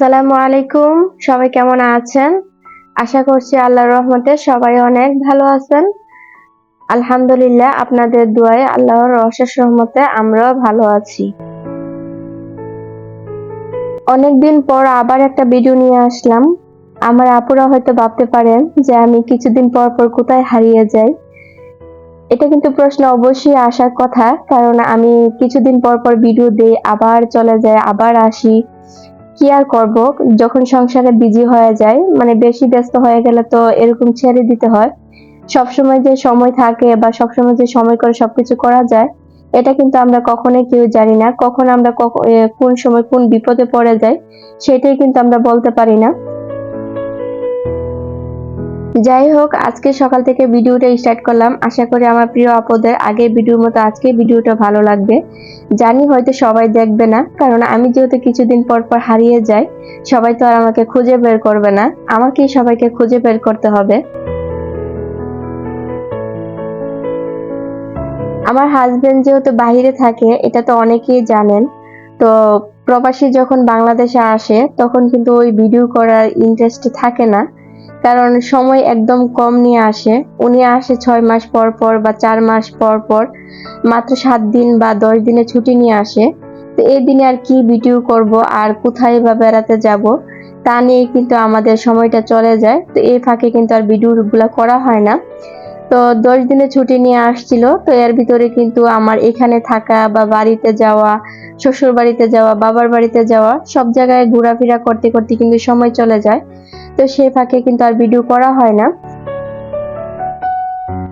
আসসালামু আলাইকুম। সবাই কেমন আছেন? আশা করছি আল্লাহর রহমতে সবাই অনেক ভালো আছেন। আলহামদুলিল্লাহ, আপনাদের দোয়ায় আল্লাহর অশেষ রহমতে আমরাও ভালো আছি। অনেকদিন পর আবার একটা ভিডিও নিয়ে আসলাম। আমার আপুরা হয়তো ভাবতে পারেন যে আমি কিছুদিন পর পর কোথায় হারিয়ে যাই। এটা কিন্তু প্রশ্ন অবশ্যই আসার কথা, কারণ আমি কিছুদিন পর পর ভিডিও দিই, আবার চলে যায় আবার আসি। কি আর করব? যখন সংসারে বিজি হয়ে যায় মানে বেশি ব্যস্ত হয়ে গেলে তো এরকম ছেড়ে দিতে হয়। সবসময় যে সময় থাকে বা সবসময় যে সময় করে সবকিছু করা যায়, এটা কিন্তু আমরা কখনোই কেউ জানি না। কখন আমরা কোন সময় কোন বিপদে পড়ে যাই, সেটাই কিন্তু আমরা বলতে পারি না। যাই হোক, আজকে সকাল থেকে ভিডিওটা স্টার্ট করলাম। আশা করি আমার প্রিয় আপদের আগে ভিডিওর মতো আজকে ভিডিওটা ভালো লাগবে। জানি হয়তো সবাই দেখবে না, কারণ আমি যেহেতু কিছুদিন পর পর হারিয়ে যাই, সবাই তো আর আমাকে খুঁজে বের করবে না। আমাকেই সবাইকে খুঁজে বের করতে হবে। আমার হাজবেন্ড যেহেতু বাইরে থাকে, এটা তো অনেকেই জানেন, তো প্রবাসী যখন বাংলাদেশে আসে, তখন কিন্তু ওই ভিডিও করার ইন্টারেস্ট থাকে না। কারণ সময় একদম কম নিয়ে আসে। উনি আসে ছয় মাস পর পর বা চার মাস পর পর, মাত্র সাত দিন বা দশ দিনের ছুটি নিয়ে আসে। তো এই দিনে আর কি ভিডিও করব, আর কোথায় বা বেড়াতে যাব, তা নিয়ে কিন্তু আমাদের সময়টা চলে যায়। তো এই ফাঁকে কিন্তু আর ভিডিওগুলো করা হয় না। তো দশ দিনে ছুটি নিয়ে আসছিল, তো এর ভিতরে কিন্তু আমার এখানে থাকা বা বাড়িতে যাওয়া শ্বশুর বাড়িতে যাওয়া, বাবার বাড়িতে যাওয়া, সব জায়গায় ঘোরাফেরা করতে করতে কিন্তু সময় চলে যায়। তো সেই ফাঁকে কিন্তু আর ভিডিও করা হয় না।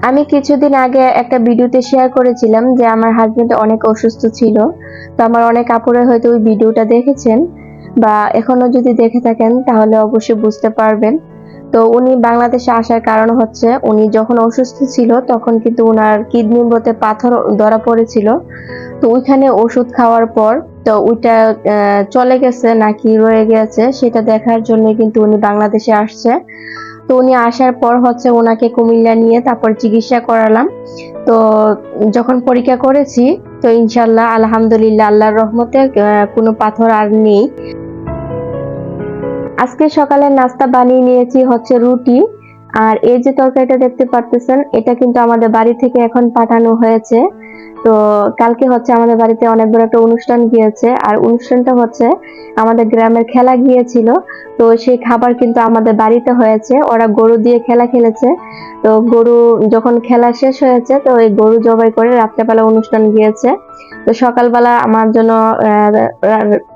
আমি কিছুদিন আগে একটা ভিডিওতে শেয়ার করেছিলাম যে আমার হাজবেন্ড অনেক অসুস্থ ছিল। তো আমার অনেক আপুরে হয়তো ওই ভিডিওটা দেখেছেন বা এখনও যদি দেখে থাকেন তাহলে অবশ্যই বুঝতে পারবেন। তো উনি বাংলাদেশে আসার কারণ হচ্ছে উনি যখন অসুস্থ ছিল তখন কিন্তু ওনার কিডনির মধ্যে পাথর ধরা পড়েছিল। তো ওইখানে ওষুধ খাওয়ার পর তো ওইটা চলে গেছে নাকি রয়ে গেছে সেটা দেখার জন্য কিন্তু উনি বাংলাদেশে আসছে। তো উনি আসার পর হচ্ছে ওনাকে কুমিল্লা নিয়ে তারপর চিকিৎসা করালাম। তো যখন পরীক্ষা করেছি, তো ইনশাল্লাহ আলহামদুলিল্লাহ, আল্লাহর রহমতে কোনো পাথর আর নেই। আজকে সকালে নাস্তা বানিয়ে নিয়েছি হচ্ছে রুটি। আর এই যে তরকারিটা দেখতে পারতেছেন, এটা কিন্তু আমাদের বাড়ি থেকে এখন পাঠানো হয়েছে। তো কালকে হচ্ছে আমাদের বাড়িতে অনেক বড় একটা অনুষ্ঠান গিয়েছে, আর অনুষ্ঠানটা হচ্ছে আমাদের গ্রামের খেলা গিয়েছিল। তো সেই খাবার কিন্তু আমাদের বাড়িতে হয়েছে, ওরা গরু দিয়ে খেলা খেলেছে। তো গরু যখন খেলা শেষ হয়েছে, তো ওই গরু জবাই করে রাত্রেবেলা অনুষ্ঠান গিয়েছে। তো সকালবেলা আমার জন্য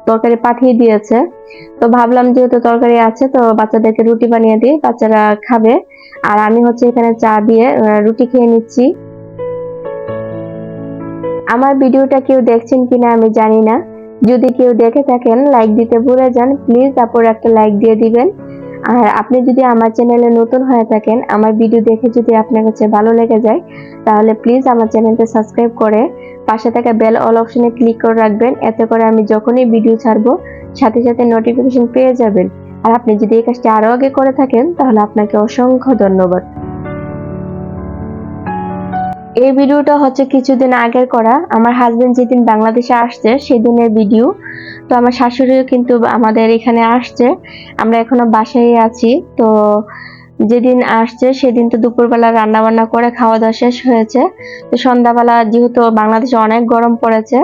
তরকারি পাঠিয়ে দিয়েছে। তো ভাবলাম যেহেতু তরকারি আছে, তো বাচ্চাদেরকে রুটি বানিয়ে দিই, বাচ্চারা খাবে। আর আমি হচ্ছে এখানে চা দিয়ে রুটি খেয়ে নিচ্ছি। আমার ভিডিওটা কেউ দেখছেন কিনা আমি জানি না। যদি কেউ দেখে থাকেন লাইক দিতে ভুলে যান প্লিজ তারপর একটা লাইক দিয়ে দিবেন। আর আপনি যদি আমার চ্যানেলে নতুন হয়ে থাকেন, আমার ভিডিও দেখে যদি আপনার কাছে ভালো লেগে যায়, তাহলে প্লিজ আমার চ্যানেলটা সাবস্ক্রাইব করে পাশে থাকা বেল অল অপশনে ক্লিক করে রাখবেন। এতে করে আমি যখনই ভিডিও ছাড়বো, সাথে সাথে নোটিফিকেশন পেয়ে যাবেন। আর আপনি যদি এই কাজটি আরও আগে করে থাকেন, তাহলে আপনাকে অসংখ্য ধন্যবাদ। এই ভিডিওটা হচ্ছে কিছুদিন আগের করা। আমার হাজবেন্ড যেদিন বাংলাদেশে আসছে, সেদিনের ভিডিও তো আমার শাশুড়িও কিন্তু আমাদের এখানে আসছে। আমরা এখনও বাসায় আছি। তো যেদিন আসছে, সেদিন তো দুপুরবেলা রান্না বান্না করে খাওয়া দাওয়া শেষ হয়েছে। তো সন্ধ্যাবেলা যেহেতু বাংলাদেশে অনেক গরম পড়েছে,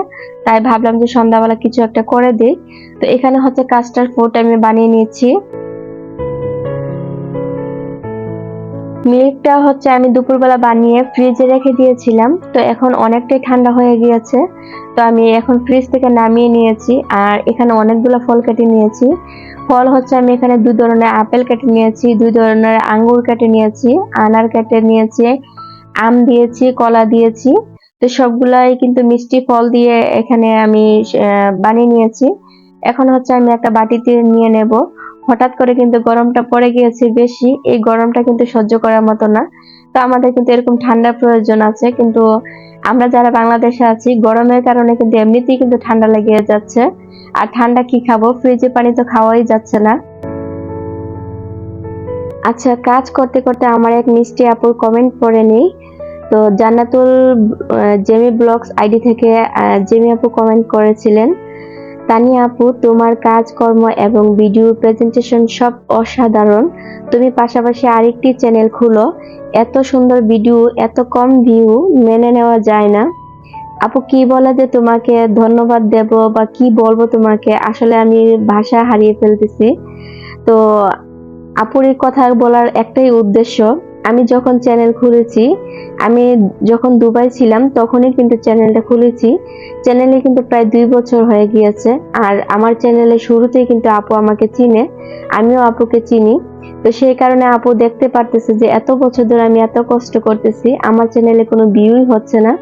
তাই ভাবলাম যে সন্ধ্যাবেলা কিছু একটা করে দিই। তো এখানে হচ্ছে কাস্টার্ড ফুড আমি বানিয়ে নিয়েছি। মিল্কটা হচ্ছে আমি দুপুরবেলা বানিয়ে ফ্রিজে রেখে দিয়েছিলাম, তো এখন অনেকটাই ঠান্ডা হয়ে গিয়েছে। তো আমি এখন ফ্রিজ থেকে নামিয়ে নিয়েছি আর এখানে অনেকগুলো ফল কেটে নিয়েছি। ফল হচ্ছে আমি এখানে দুই ধরনের আপেল কেটে নিয়েছি দুই ধরনের আঙ্গুর কেটে নিয়েছি, আনার কেটে নিয়েছি, আম দিয়েছি, কলা দিয়েছি। তো সবগুলাই কিন্তু মিষ্টি ফল দিয়ে এখানে আমি বানিয়ে নিয়েছি। এখন হচ্ছে আমি একটা বাটিতে নিয়ে নেব। হঠাৎ করে কিন্তু গরমটা পড়ে গিয়েছে বেশি, এই গরমটা কিন্তু সহ্য করার মতো না। তো আমাদের কিন্তু এরকম ঠান্ডার প্রয়োজন আছে, কিন্তু আমরা যারা বাংলাদেশে আছি, গরমের কারণে কিন্তু এমনিতেই কিন্তু ঠান্ডা লেগে যাচ্ছে। আর ঠান্ডা কি খাব? ফ্রিজে পানি তো খাওয়াই যাচ্ছে না। আচ্ছা কাজ করতে করতে আমার এক মিষ্টি আপুর কমেন্ট পড়ে নেই। তো জান্নাতুল জেমি ব্লগস আইডি থেকে জেমি আপু কমেন্ট করেছিলেন। তানিয়া আপু, তোমার কাজকর্ম এবং ভিডিও প্রেজেন্টেশন সব অসাধারণ। তুমি পাশাপাশি আরেকটি চ্যানেল খুলো। এত সুন্দর ভিডিও, এত কম ভিউ মেনে নেওয়া যায় না। আপু, কি বলে যে তোমাকে ধন্যবাদ দেব বা কি বলব তোমাকে? আসলে আমি ভাষা হারিয়ে ফেলতেছি। তো আপুর কথা বলার একটাই উদ্দেশ্য আমি যখন চ্যানেল খুলেছি, আমি যখন দুবাই ছিলাম তখনই কিন্তু চ্যানেলটা খুলেছি। চ্যানেলে কিন্তু প্রায় দুই বছর হয়ে গিয়েছে। আর আমার চ্যানেলে শুরুতেই কিন্তু আপু আমাকে চিনে। আমিও আপুকে চিনি। তো সেই কারণে আপু দেখতে পারতেছে যে এত বছর ধরে আমি এত কষ্ট করতেছি, আমার চ্যানেলে কোনো ভিউই হচ্ছে না।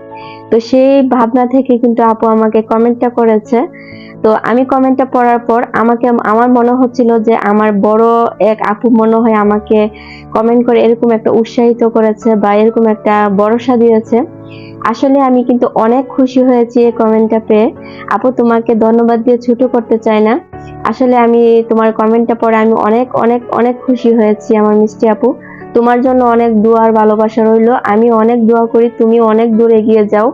তো সেই ভাবনা থেকে কিন্তু আপু আমাকে কমেন্টটা করেছে। তো আমি কমেন্টটা পড়ার পর আমাকে, আমার মনে হচ্ছিল যে আমার বড় এক আপু মনে হয় আমাকে কমেন্ট করে এরকম একটা উৎসাহিত করেছে বা এরকম একটা ভরসা দিয়েছে। আসলে আমি কিন্তু অনেক খুশি হয়েছি এই কমেন্টটা পেয়ে। আপু তোমাকে ধন্যবাদ দিয়ে ছোট করতে চাই না। আসলে আমি তোমার কমেন্টটা পড়ে আমি অনেক অনেক অনেক খুশি হয়েছি আমার মিষ্টি আপু। তোমার জন্য অনেক দোয়ার ভালোবাসা রইল। আমি অনেক দোয়া করি, তুমি অনেক দূর এগিয়ে যাও।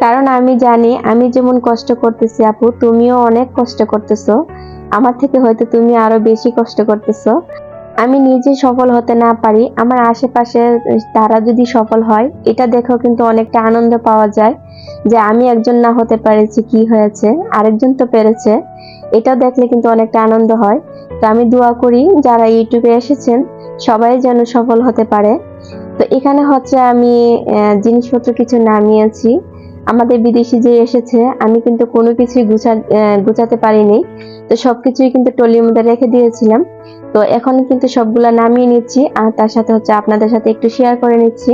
কারণ আমি জানি, আমি যেমন কষ্ট করতেছি আপু, তুমিও অনেক কষ্ট করতেছো। আমার থেকে হয়তো তুমি আরও বেশি কষ্ট করতেছো। আমি নিজে সফল হতে না পারি, আমার আশেপাশে তারা যদি সফল হয়, এটা দেখেও কিন্তু অনেকটা আনন্দ পাওয়া যায় যে আমি একজন না হতে পেরেছি, কি হয়েছে? আরেকজন তো পেরেছে। এটা দেখলে কিন্তু অনেকটা আনন্দ হয়। তো আমি দোয়া করি, যারা ইউটিউবে এসেছেন, সবাই যেন সফল হতে পারে। তো এখানে হচ্ছে আমি জিনিসপত্র কিছু নামিয়েছি আমাদের বিদেশি যে এসেছে, আমি কিন্তু কোনো কিছুই গুছা গুছাতে পারিনি। তো সবকিছুই কিন্তু টলির মধ্যে রেখে দিয়েছিলাম। তো এখন কিন্তু সবগুলা নামিয়ে নিচ্ছি, আর তার সাথে হচ্ছে আপনাদের সাথে একটু শেয়ার করে নিচ্ছি।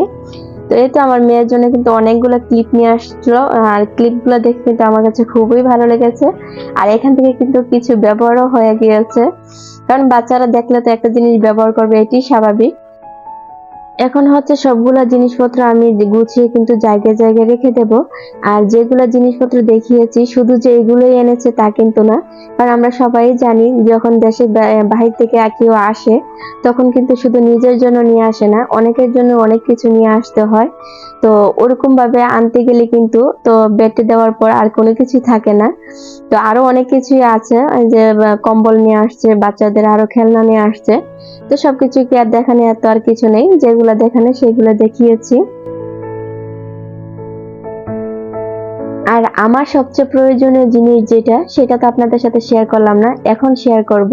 তো এই তো আমার মেয়ের জন্য কিন্তু অনেকগুলো ক্লিপ নিয়ে আসছিল আর ক্লিপগুলো দেখে কিন্তু আমার কাছে খুবই ভালো লেগেছে। আর এখান থেকে কিন্তু কিছু ব্যবহারও হয়ে গিয়েছে। কারণ বাচ্চারা দেখলে তো একটা জিনিস ব্যবহার করবে এটি স্বাভাবিক। এখন হচ্ছে সবগুলা জিনিসপত্র আমি গুছিয়ে কিন্তু জায়গায় জায়গায় রেখে দেব। আর যেগুলা জিনিসপত্র দেখিয়েছি, শুধু যে এগুলোই এনেছে তা কিন্তু না। কারণ আমরা সবাই জানি, যখন দেশের বা- বাহির থেকে কেউ আসে, তখন কিন্তু শুধু নিজের জন্য নিয়ে আসে না, অনেকের জন্য অনেক কিছু নিয়ে আসতে হয়। তো ওরকম ভাবে আনতে গেলে কিন্তু তো বেটে দেওয়ার পর আর কোনো কিছু থাকে না। তো আরও অনেক কিছুই আছে যে কম্বল নিয়ে আসছে, বাচ্চাদের আরও খেলনা নিয়ে আসছে। তো সবকিছু কি আর দেখানো এত আর কিছু নেই, যেগুলো দেখানে সেগুলো দেখিয়েছি। আর আমার সবচেয়ে প্রয়োজনীয় জিনিস যেটা, সেটা তো আপনাদের সাথে শেয়ার করলাম না, এখন শেয়ার করব।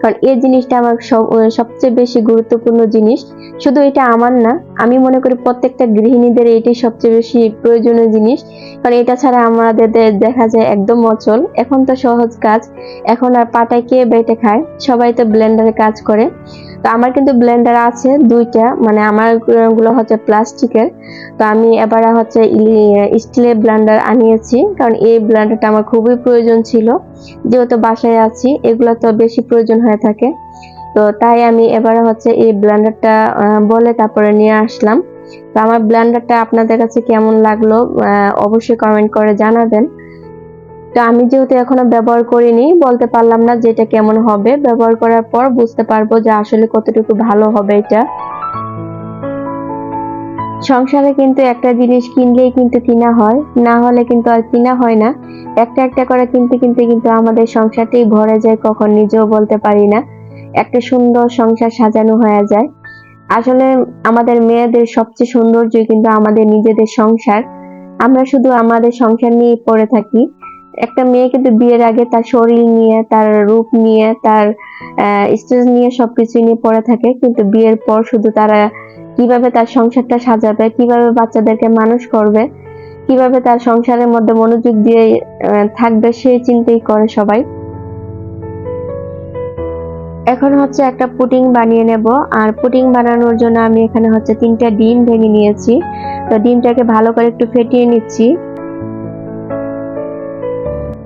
কারণ এই জিনিসটা আমার সব সবচেয়ে বেশি গুরুত্বপূর্ণ জিনিস। শুধু এটা আমার না, আমি মনে করি প্রত্যেকটা গৃহিণীদের এটাই সবচেয়ে বেশি প্রয়োজনীয় জিনিস। কারণ এটা ছাড়া আমাদের দেখা যায় একদম অচল। এখন তো সহজ কাজ। এখন আর পাটায় কে বেটে খায়? সবাই তো ব্লেন্ডারে কাজ করে। তো আমার কিন্তু ব্লেন্ডার আছে দুইটা মানে আমারগুলো হচ্ছে প্লাস্টিকের। তো আমি এবার হচ্ছে স্টিলের ব্লেন্ডার আনিয়েছি কারণ এই ব্লেন্ডারটা আমার খুবই প্রয়োজন ছিল। যেহেতু বাসায় আছি, এগুলো তো বেশি প্রয়োজন হয়ে থাকে। তো তাই আমি এবার হচ্ছে এই ব্লেন্ডারটা বলে তারপরে নিয়ে আসলাম। তো আমার ব্লেন্ডারটা আপনাদের কাছে কেমন লাগল অবশ্যই কমেন্ট করে জানাবেন। তো আমি যেহেতু এখনও ব্যবহার করিনি, বলতে পারলাম না যে এটা কেমন হবে। ব্যবহার করার পর বুঝতে পারব যে আসলে কতটুকু ভালো হবে এটা। সংসারে কিন্তু একটা জিনিস কিনলেই কিন্তু কিনা হয়, না হলে কিন্তু আর কিনা হয় না। একটা একটা করে কিনতে কিনতে কিন্তু আমাদের সংসারটাই ভরে যায়, কখন নিজেও বলতে পারি না। একটা সুন্দর সংসার সাজানো হয়ে যায়। আসলে আমাদের মেয়েদের সবচেয়ে সৌন্দর্য কিন্তু আমাদের নিজেদের সংসার। আমরা শুধু আমাদের সংসার নিয়ে পড়ে থাকি। একটা মেয়ে কিন্তু বিয়ের আগে তার শরীর নিয়ে, তার রূপ নিয়ে, তার স্টেজ নিয়ে সবকিছু নিয়ে পড়ে থাকে। কিন্তু বিয়ের পর শুধু তারা কীভাবে তার সংসারটা সাজাবে, কীভাবে বাচ্চাদেরকে মানুষ করবে, কীভাবে তার সংসারের মধ্যে মনোযোগ দিয়ে থাকবে সেই চিন্তাই করে সবাই। এখন হচ্ছে একটা পুডিং বানিয়ে নেব। আর পুডিং বানানোর জন্য আমি এখানে হচ্ছে তিনটা ডিম ভেঙে নিয়েছি। তো ডিমটাকে ভালো করে একটু ফেটিয়ে নিচ্ছি।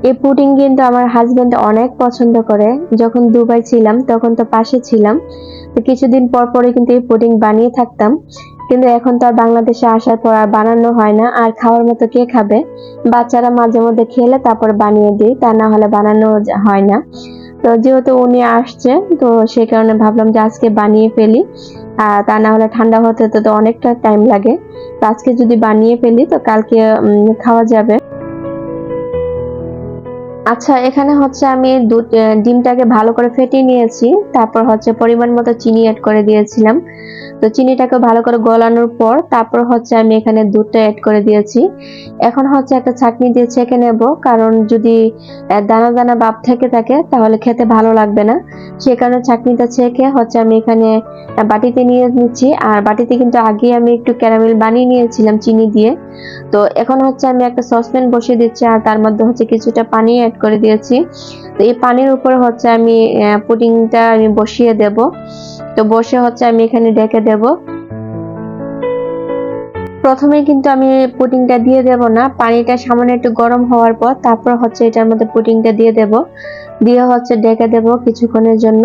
এই পুটিং কিন্তু আমার হাজবেন্ড অনেক পছন্দ করে। যখন দুবাই ছিলাম, তখন তো পাশে ছিলাম। কিছুদিন পর পরে কিন্তু এই পুডিং বানিয়ে থাকতাম। কিন্তু এখন তো আর বাংলাদেশে আসার পর আর বানানো হয় না, আর খাওয়ার মতো কে খাবে? বাচ্চারা মাঝে মধ্যে খেলে তারপর বানিয়ে দিই, তা না হলে বানানো হয় না। তো যেহেতু উনি আসছে, তো সেই কারণে ভাবলাম যে আজকে বানিয়ে ফেলি। তা না হলে ঠান্ডা হতে তো অনেকটা টাইম লাগে। তো আজকে যদি বানিয়ে ফেলি, তো কালকে খাওয়া যাবে। আচ্ছা এখানে হচ্ছে আমি দুধ ডিমটাকে ভালো করে ফেটিয়ে নিয়েছি। তারপর হচ্ছে পরিমাণ মতো চিনি অ্যাড করে দিয়েছিলাম। তো চিনিটাকে ভালো করে গলানোর পর তারপর হচ্ছে আমি এখানে দুধটা অ্যাড করে দিয়েছি। এখন হচ্ছে একটা ছাঁকনি দিয়ে ছেঁকে নেব, কারণ যদি দানা দানা ভাব থেকে থাকে, তাহলে খেতে ভালো লাগবে না। সে কারণে ছাঁকনিটা ছেঁকে হচ্ছে আমি এখানে বাটিতে নিয়ে নিচ্ছি। আর বাটিতে কিন্তু আগে আমি একটু ক্যারামেল বানিয়ে নিয়েছিলাম চিনি দিয়ে। তো এখন হচ্ছে আমি একটা সসপ্যান বসিয়ে দিচ্ছি আর তার মধ্যে হচ্ছে কিছুটা পানি অ্যাড করে দিয়েছি। তো এই পানির উপরে হচ্ছে আমি পুডিংটা আমি বসিয়ে দেব। তো বসে হচ্ছে আমি এখানে ডেকে দেব। প্রথমে কিন্তু আমি পুডিংটা দিয়ে দেব না, পানিটা সামান্য একটু গরম হওয়ার পর তারপর হচ্ছে এটার মধ্যে পুডিংটা দিয়ে দেব। দিয়ে হচ্ছে ডেকে দেব কিছুক্ষণের জন্য।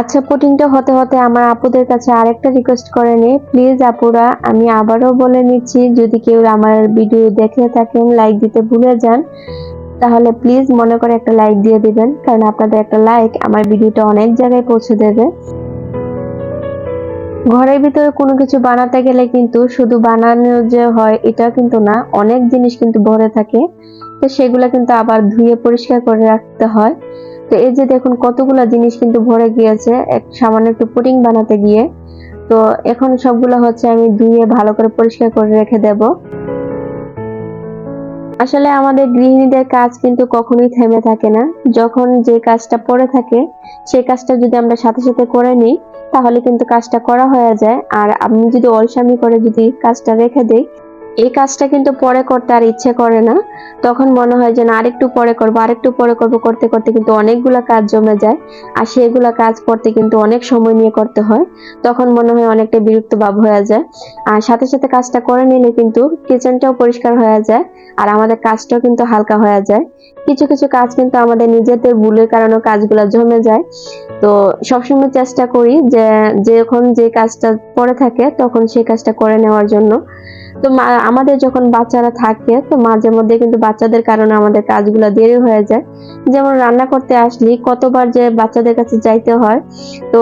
আচ্ছা পুডিংটা হতে হতে আমার আপুদের কাছে আরেকটা রিকোয়েস্ট করে নি। প্লিজ আপুরা, আমি আবারও বলে নিচ্ছি, যদি কেউ আমার ভিডিও দেখে থাকেন লাইক দিতে ভুলে যান, তাহলে প্লিজ মনে করে একটা লাইক দিয়ে দিবেন, কারণ আপনাদের একটা লাইক আমার ভিডিওটা অনেক জায়গায় পৌঁছে দেবে। ঘরের ভিতরে কোনো কিছু বানাতে গেলে কিন্তু শুধু বানানো যে হয়, এটা কিন্তু না, অনেক জিনিস কিন্তু ভরে থাকে। তো সেগুলো কিন্তু আবার ধুয়ে পরিষ্কার করে রাখতে হয়। তো এই যে দেখুন, কতগুলা জিনিস কিন্তু ভরে গিয়েছে। এক, সামান্য একটু পুডিং বানাতে গিয়ে। তো এখন সবগুলো হচ্ছে আমি ধুয়ে ভালো করে পরিষ্কার করে রেখে দেব। আসলে আমাদের গৃহিণীদের কাজ কিন্তু কখনোই থেমে থাকে না। যখন যে কাজটা পড়ে থাকে সেই কাজটা যদি আমরা সাথে সাথে করে নিই, তাহলে কিন্তু কাজটা করা হয়ে যায়। আর আমি যদি অলসামি করে যদি কাজটা রেখে দেই এই কাজটা কিন্তু পরে করতে আর ইচ্ছে করে না। তখন মনে হয় যে না, আরেকটু পরে করব, আরেকটু পরে করব, করতে করতে কিন্তু অনেকগুলা কাজ জমে যায়। আর সেগুলা কাজ করতে কিন্তু অনেক সময় নিয়ে করতে হয়। তখন মনে হয় অনেকটা বিরক্ত ভাব হয়ে যায়। আর সাথে সাথে কাজটা করে নিলে কিন্তু কিচেনটাও পরিষ্কার হয়ে যায় আর আমাদের কাজটাও কিন্তু হালকা হয়ে যায়। কিছু কিছু কাজ কিন্তু আমাদের নিজেদের ভুলের কারণে কাজগুলো জমে যায়। তো সবসময় চেষ্টা করি যে, যখন যে কাজটা পড়ে থাকে তখন সেই কাজটা করে নেওয়ার জন্য। তো আমাদের যখন বাচ্চারা থাকে, তো মাঝে মধ্যে কিন্তু বাচ্চাদের কারণে আমাদের কাজগুলো দেরি হয়ে যায়। যেমন রান্না করতে আসলি, কতবার যে বাচ্চাদের কাছে যাইতে হয়, তো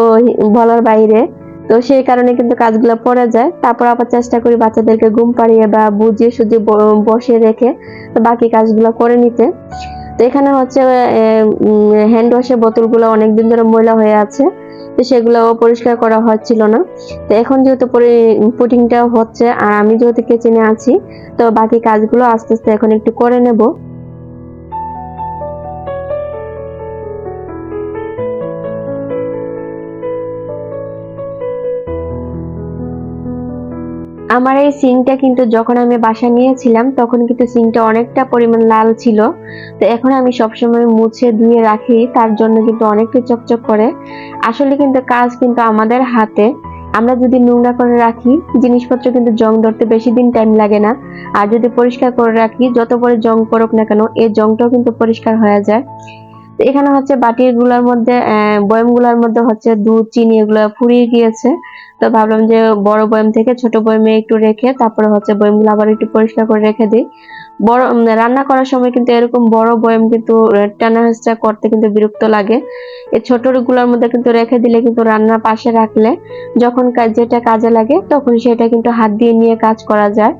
বলার বাইরে, তো সেই কারণে কিন্তু কাজগুলো পড়ে যায়। তারপর আবার চেষ্টা করি বাচ্চাদেরকে ঘুম পাড়িয়ে বা বুঝিয়ে সুঝিয়ে বসে রেখে বাকি কাজগুলো করে নিতে। তো এখানে হচ্ছে হ্যান্ড ওয়াশের বোতলগুলো অনেকদিন ধরে ময়লা হয়ে আছে, তো সেগুলোও পরিষ্কার করা হচ্ছিল না। তো এখন যেহেতু পুটিংটা হচ্ছে, আর আমি যেহেতু কিচেনে আছি, তো বাকি কাজগুলো আস্তে আস্তে এখন একটু করে নেব। এই সিংটা কিন্তু যখন আমি বাসা নিয়েছিলাম, তখন কিন্তু সিংটা অনেকটা পরিমাণ লাল ছিল। তো এখন আমি সবসময় মুছে ধুয়ে রাখি, তার জন্য কিন্তু অনেকটা চকচক করে। আসলে কিন্তু কাজ কিন্তু আমাদের হাতে। আমরা যদি নোংরা করে রাখি, জিনিসপত্র কিন্তু জং ধরতে বেশি দিন টাইম লাগে না। আর যদি পরিষ্কার করে রাখি, যত পরে জং পড়ুক না কেন, এই জংটাও কিন্তু পরিষ্কার হয়ে যায়। এখানে হচ্ছে বাটিরগুলার মধ্যে আহ, বয়ামগুলার মধ্যে হচ্ছে দুধ চিনি এগুলো ফুরিয়ে গিয়েছে। তো ভাবলাম যে বড় বয়ম থেকে ছোট বয়ামে একটু রেখে তারপরে হচ্ছে বয়ামগুলো আবার একটু পরিষ্কার করে রেখে দিই। বড় রান্না করার সময় কিন্তু এরকম বড় বয়াম কিন্তু টানা হেঁচড়া করতে কিন্তু বিরক্ত লাগে। এই ছোটগুলার মধ্যে কিন্তু রেখে দিলে কিন্তু রান্নার পাশে রাখলে যখন যেটা কাজে লাগে তখন সেটা কিন্তু হাত দিয়ে নিয়ে কাজ করা যায়।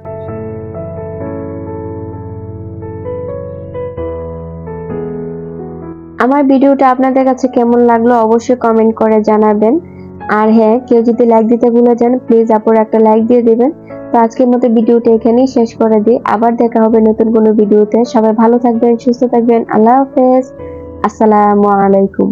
আমার ভিডিওটা আপনাদের কাছে কেমন লাগল অবশ্যই কমেন্ট করে জানাবেন। আর হ্যাঁ কেউ যদি লাইক দিতে ভুলে যান প্লিজ আপুর একটা লাইক দিয়ে দেবেন। তো আজকের মতো ভিডিওটা এখানেই শেষ করে দিই। আবার দেখা হবে নতুন কোনো ভিডিওতে। সবাই ভালো থাকবেন, সুস্থ থাকবেন। আল্লাহ হাফেজ। আসসালামু আলাইকুম।